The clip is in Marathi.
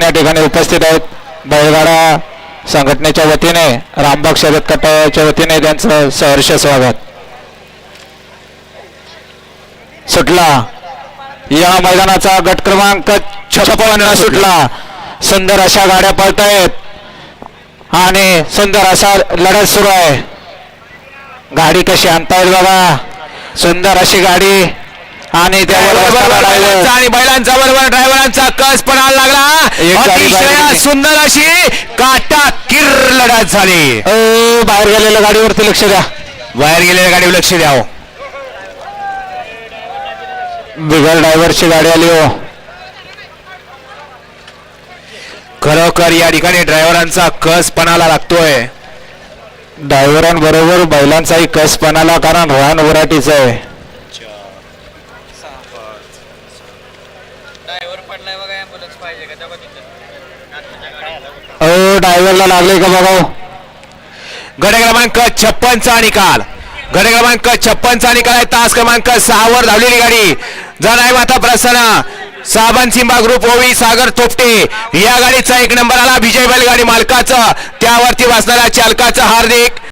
या ठिकाणी उपस्थित आहेत. बैलगाडा संघटनेच्या वतीने रामबाग शर्यत कट्टाच्या वतीने त्यांचं सहर्ष स्वागत. सुटला. या मैदानाचा गट क्रमांक छप्पन्न सुटला. सुंदर अशा गाड्या पळतायत. आणि सुंदर असा लढत सुरू आहे. गाडी कशी आणतायत बाबा सुंदर अशी गाडी. आणि त्यावर. आणि बैलांचा बरोबर ड्रायव्हरांचा कस पण लागला? एक गाडी अतिशय सुंदर अशी काटा किर लढत झाली. अ, बाहेर गेलेल्या गाडीवरती लक्ष द्या. बाहेर गेलेल्या गाडीवर लक्ष द्यावं बिगर ड्रायव्हरची गाडी आली हो. खरोखर या ठिकाणी ड्रायव्हरांचा कस पणाला लागतोय ड्रायव्हरांबरोबर बैलांचाही कस पणाला कारण रान वराटीचं आहे. ड्रायव्हर पडलाय बघा ॲम्ब्युलन्स पाहिजे का? ड्रायव्हरला लागले का बघा हो? गड क्रमांक छप्पनचा निकाल. गड क्रमांक छप्पनचा निकाल आहे. तास क्रमांक सहा वर धावलेली गाडी. जनाय माता प्रसन्न. साबण सिंबा ग्रुप ओवी सागर तोपटे. या गाडीचा एक नंबर आला. विजय बैलगाडी मालकाचं. त्यावरती वाचणाऱ्या चालकाचं हार्दिक